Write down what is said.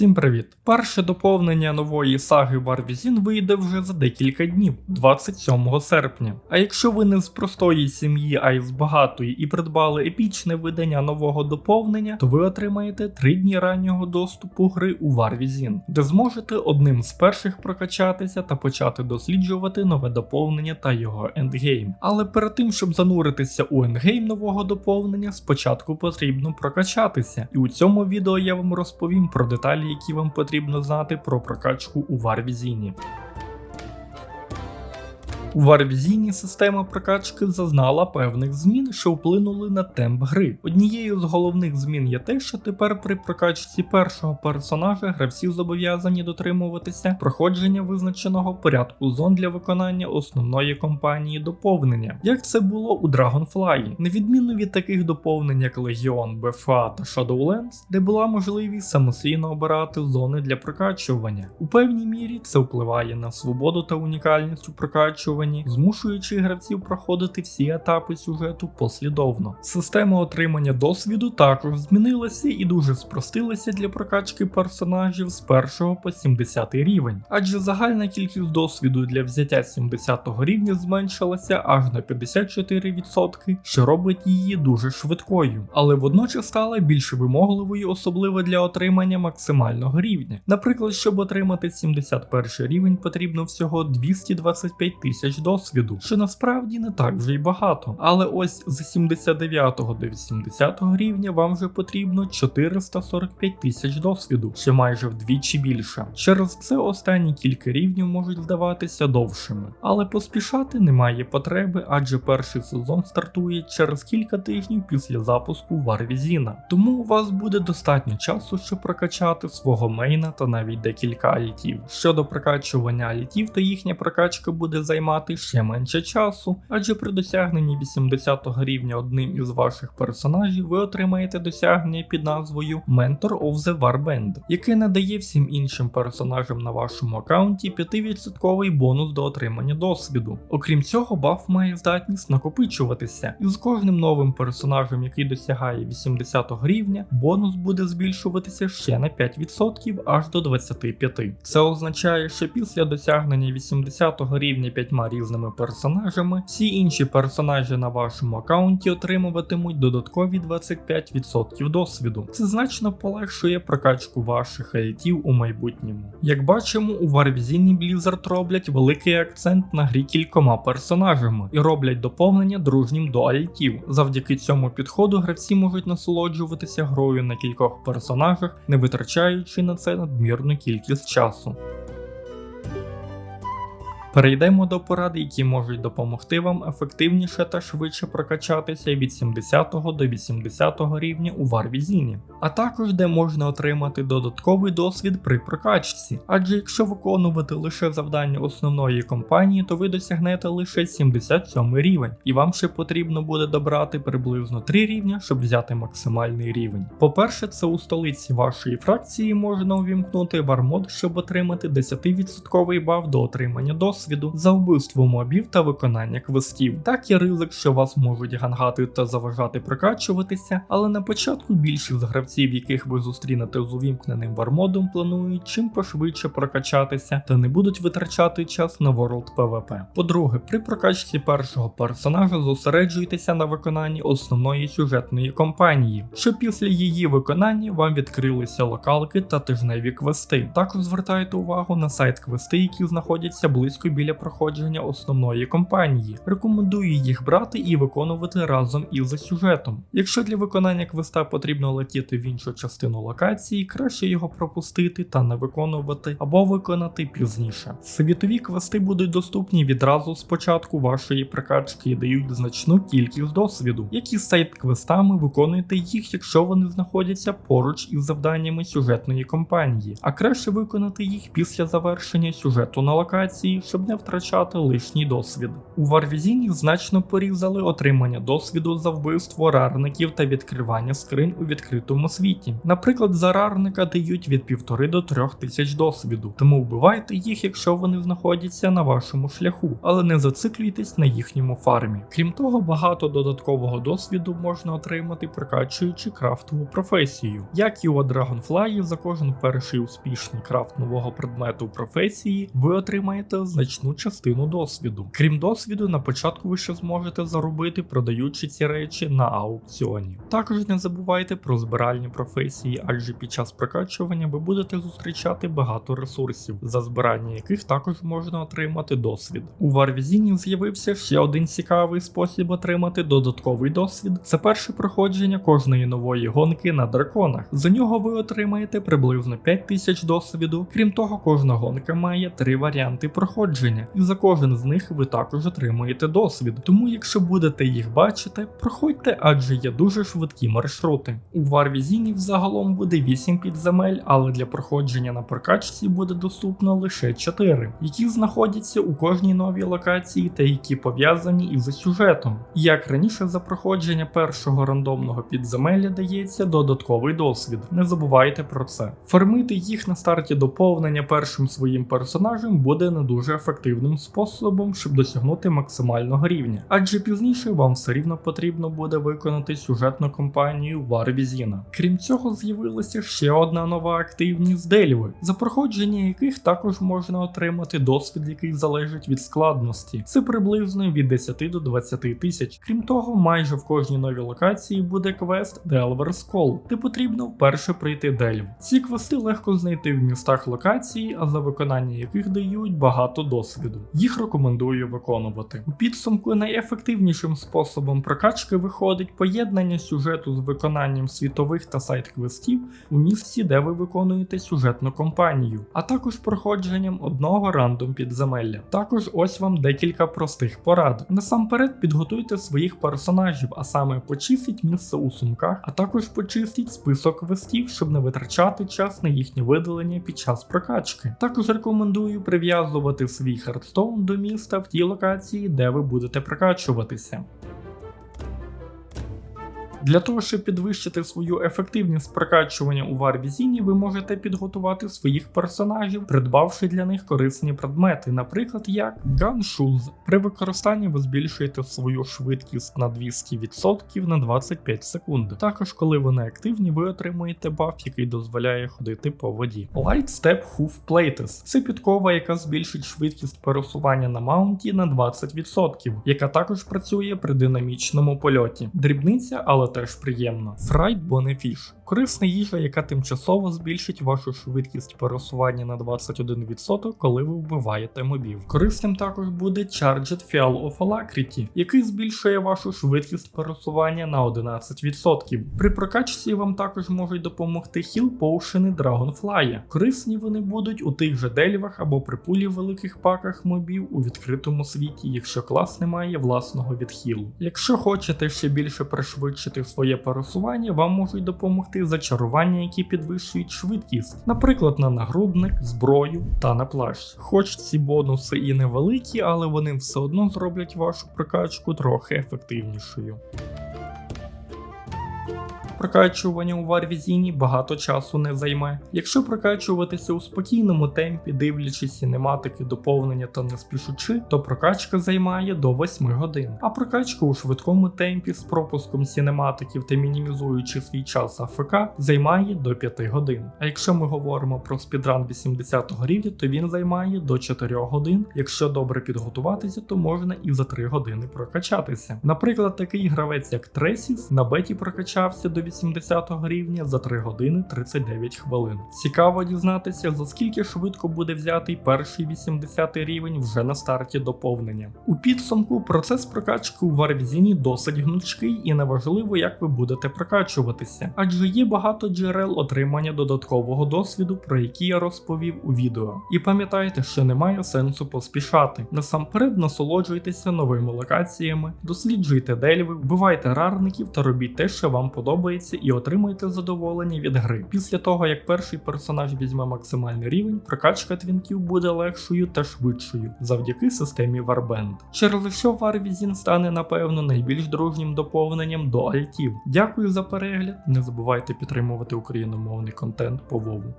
Всім привіт! Перше доповнення нової саги Варвізін вийде вже за декілька днів, 27 серпня. А якщо ви не з простої сім'ї, а й з багатої і придбали епічне видання нового доповнення, то ви отримаєте 3 дні раннього доступу гри у Варвізін, де зможете одним з перших прокачатися та почати досліджувати нове доповнення та його ендгейм. Але перед тим, щоб зануритися у ендгейм нового доповнення, спочатку потрібно прокачатися. І у цьому відео я вам розповім про деталі, які вам потрібно знати про прокачку у Варвізіні. У Варвізіні система прокачки зазнала певних змін, що вплинули на темп гри. Однією з головних змін є те, що тепер при прокачці першого персонажа гравці зобов'язані дотримуватися проходження визначеного порядку зон для виконання основної кампанії доповнення, як це було у Dragonfly, на відміну від таких доповнень, як Legion, BFA та Shadowlands, де була можливість самостійно обирати зони для прокачування. У певній мірі це впливає на свободу та унікальність у прокачуванні змушуючи гравців проходити всі етапи сюжету послідовно. Система отримання досвіду також змінилася і дуже спростилася для прокачки персонажів з 1 по 70 рівень, адже загальна кількість досвіду для взяття 70 рівня зменшилася аж на 54%, що робить її дуже швидкою, але водночас стала більш вимогливою, особливо для отримання максимального рівня. Наприклад, щоб отримати 71 рівень, потрібно всього 225 тисяч досвіду, що насправді не так вже й багато. Але ось з 79 до 80 рівня вам вже потрібно 445 тисяч досвіду, що майже вдвічі більше. Через це останні кілька рівнів можуть здаватися довшими. Але поспішати немає потреби, адже перший сезон стартує через кілька тижнів після запуску Варвізіна. Тому у вас буде достатньо часу, щоб прокачати свого мейна та навіть декілька алітів. Щодо прокачування алітів, то їхня прокачка буде займати ще менше часу, адже при досягненні 80 рівня одним із ваших персонажів ви отримаєте досягнення під назвою Mentor of the Warband, яке надає всім іншим персонажам на вашому аккаунті 5% бонус до отримання досвіду. Окрім цього, баф має здатність накопичуватися, і з кожним новим персонажем, який досягає 80 рівня, бонус буде збільшуватися ще на 5% аж до 25%. Це означає, що після досягнення 80 рівня 5 різними персонажами, всі інші персонажі на вашому аккаунті отримуватимуть додаткові 25% досвіду. Це значно полегшує прокачку ваших елітів у майбутньому. Як бачимо, у Warвізіні Blizzard роблять великий акцент на грі кількома персонажами і роблять доповнення дружнім до алітів. Завдяки цьому підходу гравці можуть насолоджуватися грою на кількох персонажах, не витрачаючи на це надмірну кількість часу. Перейдемо до порад, які можуть допомогти вам ефективніше та швидше прокачатися від 70 до 80 рівня у Варвізіні, а також де можна отримати додатковий досвід при прокачці. Адже якщо виконувати лише завдання основної компанії, то ви досягнете лише 77 рівень, і вам ще потрібно буде добрати приблизно 3 рівня, щоб взяти максимальний рівень. По-перше, це у столиці вашої фракції можна увімкнути вармод, щоб отримати 10% баф до отримання досвіду досвіду за вбивство мобів та виконання квестів. Так є ризик, що вас можуть гангати та заважати прокачуватися, але на початку більшість гравців, яких ви зустрінете з увімкненим вармодом, планують чим пошвидше прокачатися та не будуть витрачати час на World PvP. По-друге, при прокачці першого персонажа зосереджуйтеся на виконанні основної сюжетної кампанії, щоб після її виконання вам відкрилися локалки та тижневі квести. Також звертайте увагу на сайт квести, які знаходяться близько біля проходження основної кампанії. Рекомендую їх брати і виконувати разом із сюжетом. Якщо для виконання квеста потрібно летіти в іншу частину локації, краще його пропустити та не виконувати або виконати пізніше. Світові квести будуть доступні відразу з початку вашої прокачки і дають значну кількість досвіду. Які з сайт квестами виконуйте їх, якщо вони знаходяться поруч із завданнями сюжетної кампанії, а краще виконати їх після завершення сюжету на локації, щоб щоб не втрачати лишній досвід. У Варвізіні значно порізали отримання досвіду за вбивство рарників та відкривання скринь у відкритому світі. Наприклад, за рарника дають від півтори до трьох тисяч досвіду, тому вбивайте їх, якщо вони знаходяться на вашому шляху, але не зациклюйтесь на їхньому фармі. Крім того, багато додаткового досвіду можна отримати, прокачуючи крафтову професію. Як і у Dragonfly, за кожен перший успішний крафт нового предмету професії ви отримаєте значну частину досвіду. Крім досвіду, на початку ви ще зможете заробити, продаючи ці речі на аукціоні. Також не забувайте про збиральні професії, адже під час прокачування ви будете зустрічати багато ресурсів, за збирання яких також можна отримати досвід. У Варвізіні з'явився ще один цікавий спосіб отримати додатковий досвід. Це перше проходження кожної нової гонки на драконах. За нього ви отримаєте приблизно 5000 досвіду. Крім того, кожна гонка має три варіанти проходження, і за кожен з них ви також отримуєте досвід. Тому, якщо будете їх бачити, проходьте, адже є дуже швидкі маршрути. У Варвізіні взагалом буде 8 підземель, але для проходження на прокачці буде доступно лише 4, які знаходяться у кожній новій локації та які пов'язані із сюжетом. Як раніше за проходження першого рандомного підземелля дається додатковий досвід. Не забувайте про це. Фармити їх на старті доповнення першим своїм персонажем буде не дуже ефективним способом, щоб досягнути максимального рівня, адже пізніше вам все рівно потрібно буде виконати сюжетну кампанію Варвізіна. Крім цього, з'явилася ще одна нова активність Дельви, за проходження яких також можна отримати досвід, який залежить від складності. Це приблизно від 10 до 20 тисяч. Крім того, майже в кожній новій локації буде квест Delver's Call, де потрібно вперше прийти Дельв. Ці квести легко знайти в містах локації, а за виконання яких дають багато досвіду. Їх рекомендую виконувати. У підсумку найефективнішим способом прокачки виходить поєднання сюжету з виконанням світових та сайт-квестів у місці, де ви виконуєте сюжетну кампанію, а також проходженням одного рандом підземелля. Також ось вам декілька простих порад. Насамперед підготуйте своїх персонажів, а саме почистіть місце у сумках, а також почистіть список квестів, щоб не витрачати час на їхнє видалення під час прокачки. Також рекомендую прив'язувати свій хардстоун до міста в тій локації, де ви будете прокачуватися. Для того, щоб підвищити свою ефективність прокачування у Варвізіні, ви можете підготувати своїх персонажів, придбавши для них корисні предмети, наприклад, як Gun При використанні ви збільшуєте свою швидкість на 200% на 25 секунд. Також, коли вони активні, ви отримуєте баф, який дозволяє ходити по воді. Light Step Hoof Plates це підкова, яка збільшить швидкість пересування на маунті на 20%, яка також працює при динамічному польоті. Дрібниця, але теж приємно. Fried Bonefish – корисна їжа, яка тимчасово збільшить вашу швидкість пересування на 21%, коли ви вбиваєте мобів. Корисним також буде Charged Fial of Alacrity, який збільшує вашу швидкість пересування на 11%. При прокачці вам також можуть допомогти хіл поушени Dragonfly. Корисні вони будуть у тих же дельвах або при пулі в великих паках мобів у відкритому світі, якщо клас не має власного відхилу. Якщо хочете ще більше пришвидшити своє пересування, вам можуть допомогти зачарування, які підвищують швидкість, наприклад, на нагрудник, зброю та на плащ. Хоч ці бонуси і невеликі, але вони все одно зроблять вашу прокачку трохи ефективнішою. Прокачування у Варвізіні багато часу не займе. Якщо прокачуватися у спокійному темпі, дивлячись синематики, доповнення та не спішучи, то прокачка займає до 8 годин. А прокачка у швидкому темпі з пропуском синематиків та мінімізуючи свій час АФК займає до 5 годин. А якщо ми говоримо про спідран 80 рівня, то він займає до 4 годин. Якщо добре підготуватися, то можна і за 3 години прокачатися. Наприклад, такий гравець, як Тресіс, на беті прокачався до 80 рівня за 3 години 39 хвилин. Цікаво дізнатися, за скільки швидко буде взятий перший 80 рівень вже на старті доповнення. У підсумку процес прокачки у Варвізіні досить гнучкий і неважливо, як ви будете прокачуватися, адже є багато джерел отримання додаткового досвіду, про які я розповів у відео. І пам'ятайте, що немає сенсу поспішати. Насамперед насолоджуйтеся новими локаціями, досліджуйте дельви, вбивайте рарників та робіть те, що вам подобається подобається і отримуєте задоволення від гри. Після того, як перший персонаж візьме максимальний рівень, прокачка твінків буде легшою та швидшою завдяки системі Warband. Через що Warvizin стане, напевно, найбільш дружнім доповненням до альтів. Дякую за перегляд. Не забувайте підтримувати україномовний контент по Вову.